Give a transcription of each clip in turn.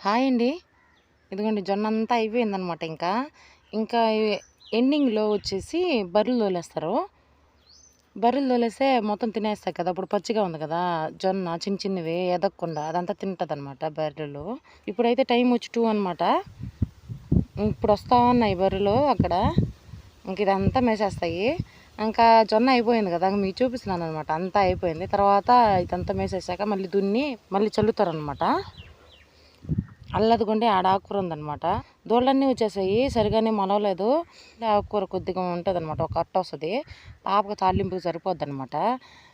Hi అండి. ఇదిగోండి జొన్న అంతా అయిపోయిందనమాట ఇంకా ఇంకా ఎండింగ్లో వచ్చేసి బర్రెలు తోలేస్తారు. బర్రెలు తోలేస్తే మొత్తం తినేస్తాయి కదా అప్పుడు పచ్చిగా ఉంది కదా జొన్న చిన్న చిన్నవి ఎదగకుండా అదంతా తింటుంది అనమాట బర్రెలు. ఇప్పుడైతే టైం వచ్చి టూ అనమాట ఇప్పుడు వస్తూ ఉన్నాయి బర్రెలు అక్కడ. ఇంక ఇదంతా మేసేస్తాయి. ఇంకా జొన్న అయిపోయింది కదా మీకు చూపిస్తున్నాను అనమాట అంతా అయిపోయింది. తర్వాత ఇదంతా మేసేసాక మళ్ళీ దున్ని మళ్ళీ చల్లుతారు అనమాట అల్లదిగుండే ఆడ ఆకుకూర ఉందన్నమాట దోళ్ళన్నీ వచ్చేసాయి సరిగానే మొలవలేదు. ఆకుకూర కొద్దిగా ఉంటుంది అనమాట ఒక అట్ట వస్తుంది. పాపకు తాలింపుకి సరిపోద్ది అనమాట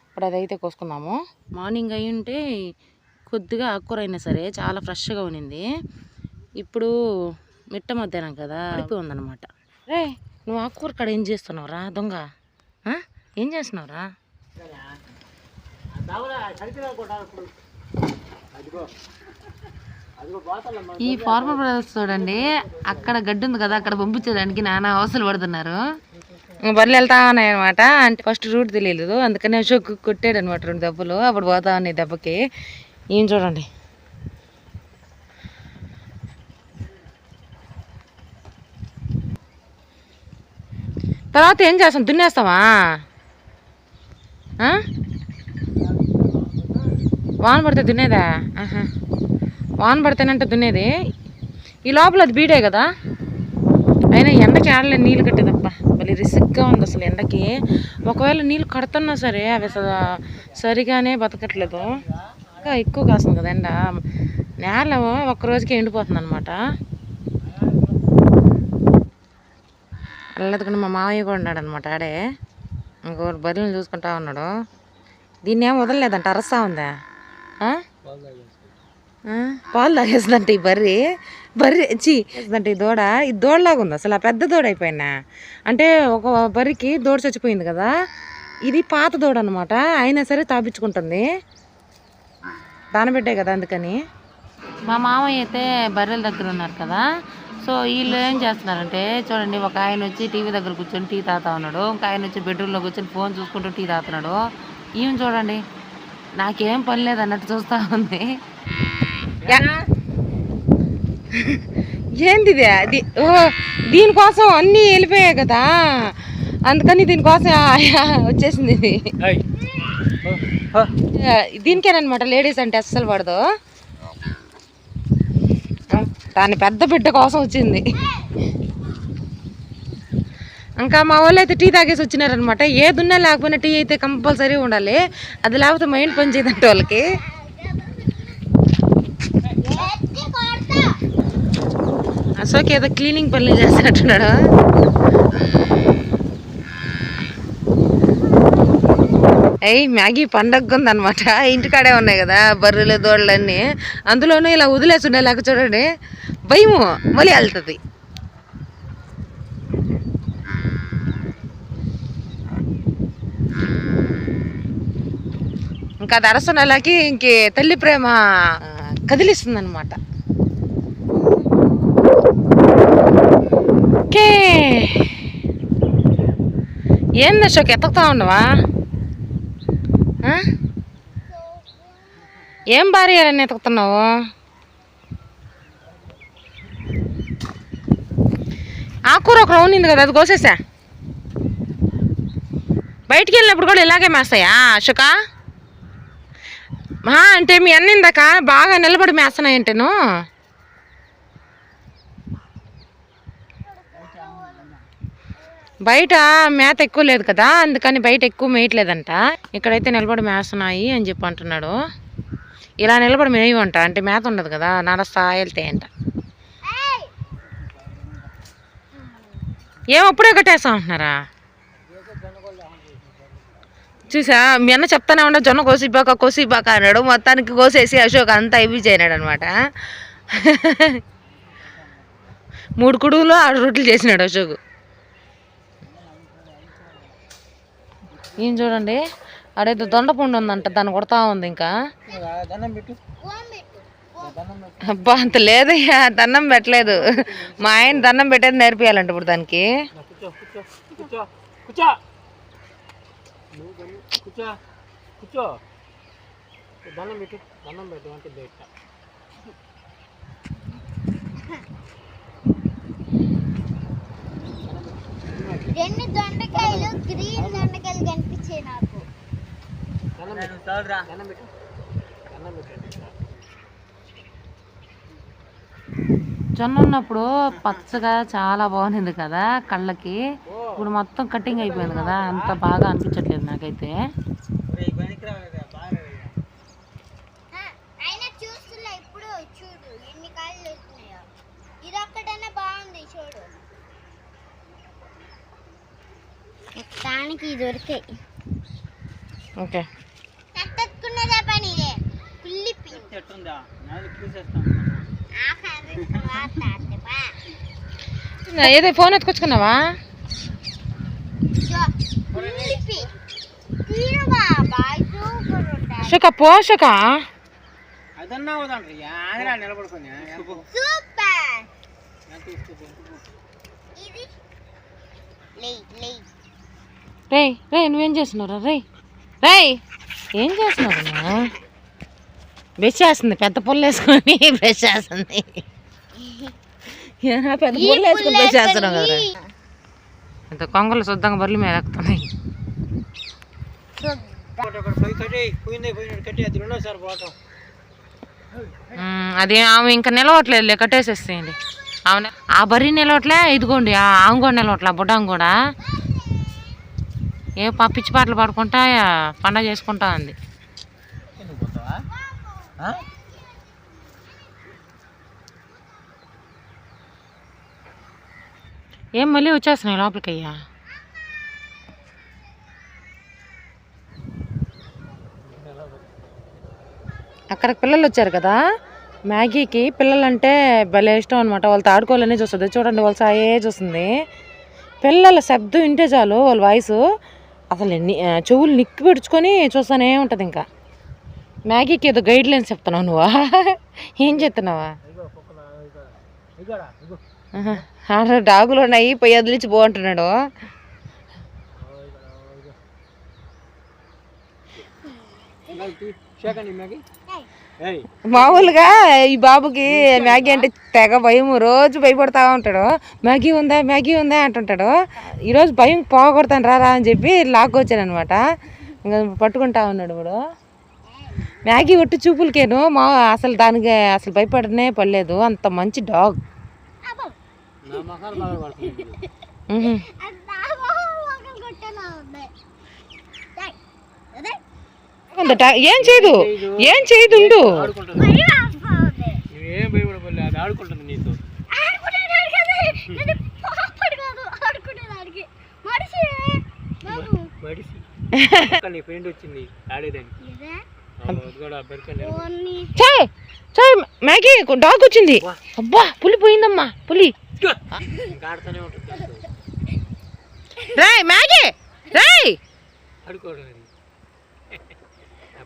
ఇప్పుడు అదైతే కోసుకుందాము. మార్నింగ్ అయి ఉంటే కొద్దిగా ఆకుకూర అయినా సరే చాలా ఫ్రెష్గా ఉన్నింది ఇప్పుడు మిట్ట మధ్యాహ్నం కదా అడిపి ఉందన్నమాట రే నువ్వు ఆకుకూర కాడ ఏం చేస్తున్నావురా దొంగ? ఏం చేస్తున్నావురా ఈ ఫార్మర్ బ్రదర్స్ చూడండి అక్కడ గడ్డి ఉంది కదా అక్కడ పంపించడానికి నానా అవసరం పడుతున్నారు. బర్రెలు వెళ్తా ఉన్నాయి అనమాట అంటే ఫస్ట్ రూట్ తెలియలేదు. అందుకని అశోక్ కొట్టాడు అనమాట రెండు దెబ్బలు. అప్పుడు పోతా ఉన్నాయి దెబ్బకి. ఏం చూడండి. తర్వాత ఏం చేస్తాం? దున్నేస్తావా వాన పడితే దున్నేదా? ఆహా. వాన పడితేనంటే దున్నేది. ఈ లోపల అది బీడే కదా. అయినా ఎండకి ఆడలే నీళ్ళు కట్టేదప్ప మళ్ళీ రిసిక్గా ఉంది అసలు ఎండకి. ఒకవేళ నీళ్ళు కడుతున్నా సరే అవి అసలు సరిగానే బతకట్లేదు. ఇంకా ఎక్కువ కాస్తుంది కదా ఎండ. నేల ఒక్క రోజుకి ఎండిపోతుంది అనమాట అల్లదుకుని మా మామయ్య కూడా ఉన్నాడు అనమాట ఆడే. ఇంకో బర్రెలను చూసుకుంటా ఉన్నాడు. దీన్ని ఏం వదలలేదంట అరస్తా ఉందా? పాలు తాగేస్తుందంట ఈ బర్రి. బర్రి చీ అంటే ఈ దూడ. ఈ దూడలాగా ఉంది అసలు ఆ పెద్ద దూడ అయిపోయినా అంటే ఒక బర్రికి దూడ చచ్చిపోయింది కదా. ఇది పాత దూడ అనమాట అయినా సరే తాపించుకుంటుంది. దానబిడ్డే కదా అందుకని. మా మామయ్య అయితే బర్రెల దగ్గర ఉన్నారు కదా. సో వీళ్ళు ఏం చేస్తున్నారంటే చూడండి ఒక ఆయన వచ్చి టీవీ దగ్గర కూర్చొని టీ తాతా ఉన్నాడు. ఒక ఆయన వచ్చి బెడ్రూమ్లో కూర్చొని ఫోన్ చూసుకుంటూ టీ తాతున్నాడు ఈమె చూడండి నాకేం పని లేదన్నట్టు చూస్తూ ఉంది. ఏంది ఇది? ఓ దీనికోసం అన్నీ వెళ్ళిపోయాయి కదా. అందుకని దీనికోసం వచ్చేసింది ఇది. దీనికేనమాట లేడీస్ అంటే అస్సలు పడదు. దాని పెద్ద బిడ్డ కోసం వచ్చింది. ఇంకా మా వాళ్ళు అయితే టీ తాగేసి వచ్చినారనమాట ఏ దున్నా లేకపోయినా టీ అయితే కంపల్సరీ ఉండాలి. అది లేకపోతే మైండ్ పని చేయదంటే వాళ్ళకి. అశోక్ ఏదో క్లీనింగ్ పనులు చేస్తున్నట్టున్నాడు? అయ్యి మ్యాగీ పండగ ఉందన్నమాట ఇంటికాడే ఉన్నాయి కదా బర్రెలు దోళ్ళన్నీ. అందులోనూ ఇలా వదిలేసి ఉండే చూడండి. భయము మళ్ళీ వెళ్తుంది. ఇంకా అది అరసనలాకి ఇంక తల్లి ప్రేమ కదిలిస్తుంది అనమాట ఓకే ఏంది అశోక్ ఎతకుతా ఉండవా ఏం ఏం భార్యని ఎతుకుతున్నావు ఆకూర ఒక రౌండ్ కదా అది కోసేసా బయటికి వెళ్ళినప్పుడు కూడా ఇలాగే మేస్తాయా అశోక మా అంటే మీ అన్న ఇందాక బాగా నిలబడి మేస్తున్నాయంటేను బయట మేత ఎక్కువ లేదు కదా అందుకని బయట ఎక్కువ మేయట్లేదంట. ఇక్కడైతే నిలబడి మేస్తున్నాయి అని చెప్పి అంటున్నాడు. ఇలా నిలబడి మేయవంట అంటే మేత ఉండదు కదా నడస్తా వెళ్తాయంట. ఏం అప్పుడే కట్టేస్తా ఉంటున్నారా చూసా మీ అన్న చెప్తానే ఉండ జొన్న కోసిబాక కోసిబాక అన్నాడు. మొత్తానికి కోసేసి అశోక్ అంతా ఇవి చేయనాడు అనమాట మూడు కుడుగులు ఆరు రొట్టెలు చేసినాడు అశోక్. ఏం చూడండి అడేదో దొండపండు ఉందంట దాన్ని కొడతా ఉంది ఇంకా. అబ్బా అంత లేదయ్యా దండం పెట్టలేదు. మా ఆయన దండం పెట్టేది నేర్పియాలంట ఇప్పుడు దానికి. దండం పెట్టు దండం పెట్టు అంటే రెండు దొండకాయలు గ్రీన్ దొండకాయలు కనిపించాయి నాకు. జొన్న ఉన్నప్పుడు పచ్చగా చాలా బాగుంది కదా కళ్ళకి. ఇప్పుడు మొత్తం కటింగ్ అయిపోయింది కదా అంత బాగా అనిపించట్లేదు నాకైతే. చూడు ఎన్ని కాయలు ఇది బాగుంది చూడు. దానికి దొరికాయి ఓకే. పని ఇదే. నాది చూసేస్తాను ఏదో ఫోన్ ఎత్తుకొచ్చుకున్నావా? వదండి ఆంధ్రా నిలబడుకొని. రే రే నువ్వేం చేస్తున్నావురా? రే రే ఏం చేస్తున్నావు బ్రష్ చేస్తుంది పెద్ద పుల్ల వేసుకొని బ్రష్ చేస్తుంది. పెద్ద పుల్ల వేసుకొని బ్రష్ చేస్తున్నావు కదా ఇంత కొంగలు శుద్ధంగా బర్రెల మీద ఎక్కుతున్నాయి. అది ఆమె ఇంకా నిలవట్లేదు కట్టేసేసేయండి. ఆమె ఆ బర్రీ నిలవట్లే ఇదిగోండి ఆ ఆమె కూడా నిలవట్లే బుడ్డం కూడా. ఏ పా పిచ్చి పాటలు పాడుకుంటా పండగ చేసుకుంటా ఉంది? ఏం మళ్ళీ వచ్చేస్తున్నాయి లోపలికి అయ్యా అక్కడ పిల్లలు వచ్చారు కదా? మ్యాగీకి పిల్లలంటే భలే ఇష్టం అనమాట వాళ్ళతో ఆడుకోవాలని చూస్తుంది. చూడండి వాళ్ళ సాయే చూస్తుంది. పిల్లల శబ్దం వింటే చాలు వాళ్ళ వాయిస్. అసలు ఎన్ని చెవులు నిక్కి పెడుచుకొని చూస్తూనే ఉంటుంది ఇంకా మ్యాగీకి ఏదో గైడ్ లైన్స్ చెప్తున్నావు నువ్వా ఏం చెప్తున్నావా ఆడ డాగులు ఉన్నాయి పోయి వదిలించి బాగుంటున్నాడు మ్యాగీ మామూలుగా ఈ బాబుకి మ్యాగీ అంటే తెగ భయం. రోజు భయపడతా ఉంటాడు. మ్యాగీ ఉందా మ్యాగీ ఉందా అంటుంటాడు. ఈరోజు భయం పోగొడతాను రారా అని చెప్పి లాక్కొచ్చాను అనమాట ఇంకా పట్టుకుంటా ఉన్నాడు ఇప్పుడు మ్యాగీ ఒట్టి చూపులకేను మా అసలు దానికి అసలు భయపడనే పడలేదు. అంత మంచి డాగ్. అది కూడా బెరకండి ఓన్ని. చాయ్ చాయ్ మ్యాగీ డాగ్ వచ్చింది. అబ్బా పులి పోయిందమ్మా పులి. Roy Maggie Roy.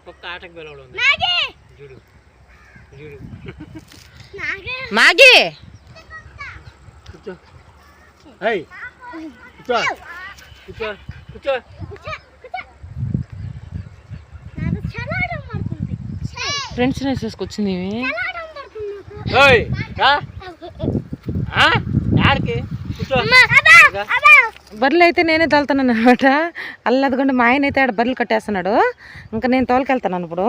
పక్క ఆటకు పిలవడం చూడు. చూడు. కూర్చో. కూర్చో. కూర్చో. కూర్చో. పడుతుంది. ఫ్రెండ్స్ రా. ఆ? ఆడికి కూర్చో. బర్రెలు అయితే నేనే తోలుతున్నాను అనమాట. అల్లదిగొండ మా ఆయన అయితే ఆడ బర్రెలు కట్టేస్తున్నాడు. ఇంకా నేను తోలుకెళ్తున్నాను ఇప్పుడు.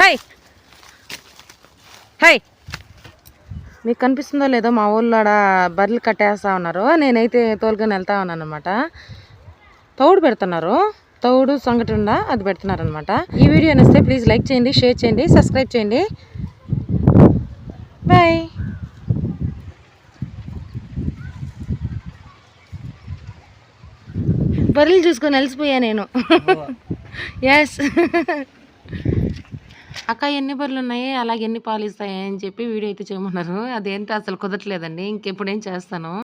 హై! హై! మీకు కనిపిస్తుందో లేదో మా ఊళ్ళో ఆడ బర్రెలు కట్టేస్తా ఉన్నారు. నేనైతే తోలుకొని వెళ్తా ఉన్నాను అనమాట. తౌడు పెడుతున్నారు. తౌడు సంగటి ఉందా అది పెడుతున్నారు అనమాట ఈ వీడియో నచ్చితే ప్లీజ్ లైక్ చేయండి షేర్ చేయండి సబ్స్క్రైబ్ చేయండి. బర్రెలు చూసుకొని అలసిపోయా నేను. ఎస్ అక్క ఎన్ని బర్రెలు ఉన్నాయి? అలాగే ఎన్ని పాలు ఇస్తాయి అని చెప్పి వీడియో అయితే చేయమన్నారు. అదేంటో అసలు కుదరట్లేదండి. ఇంకెప్పుడు ఏం చేస్తాను?